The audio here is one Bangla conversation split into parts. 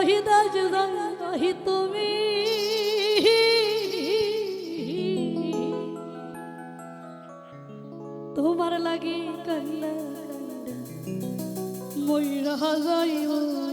শহীদাজ নাহি তুমি তোমার লাগি কান্না ময়ূর হাজাইও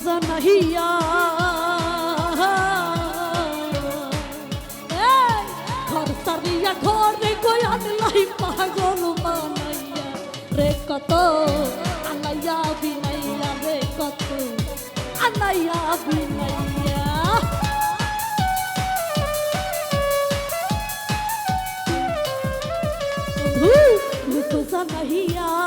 मज़ा नहीं घर सरिया घर कोई अगलाई पागल मानैया रे कतो अनैया भी नैया रे कतो अनैया भी नैया मज़ा नहीं आ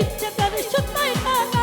ইচ্ছে করে সুতায়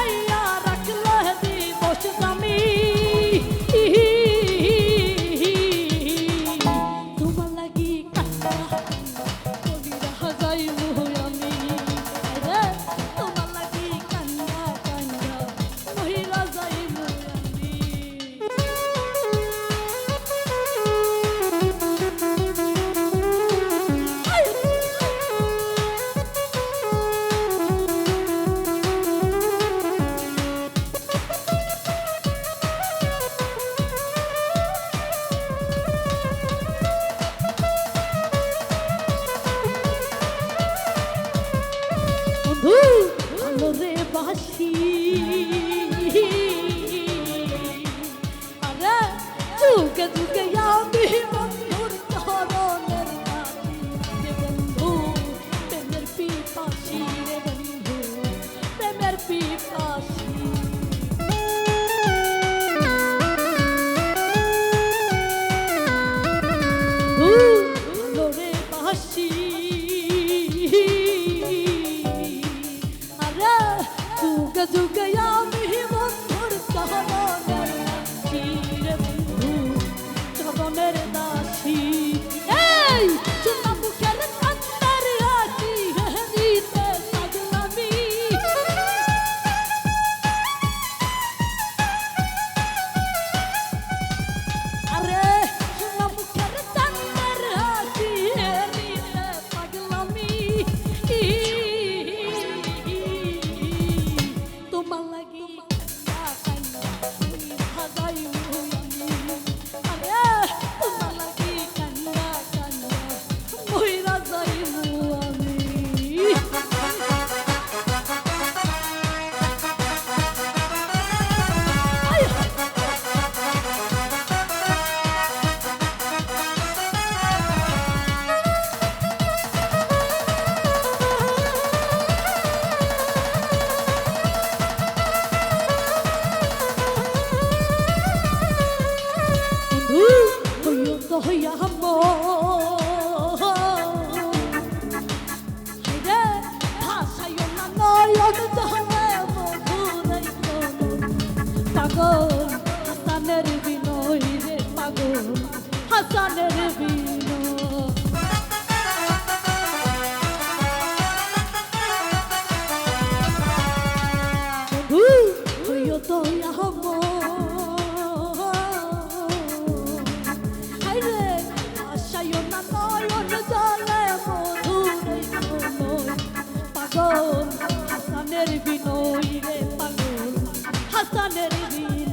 আলোরে বাসি আরে যুগে যুগে হইয়া হাম্ম রে ভাষায় না নয়ন জহনে মধুরাই পাগল, হাসানের বিনয় রে পাগল, হাসানের বিনয়। হইয় তো হাম্ম হই রে পাগল। হাসানের দিন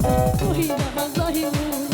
Sorry, sorry.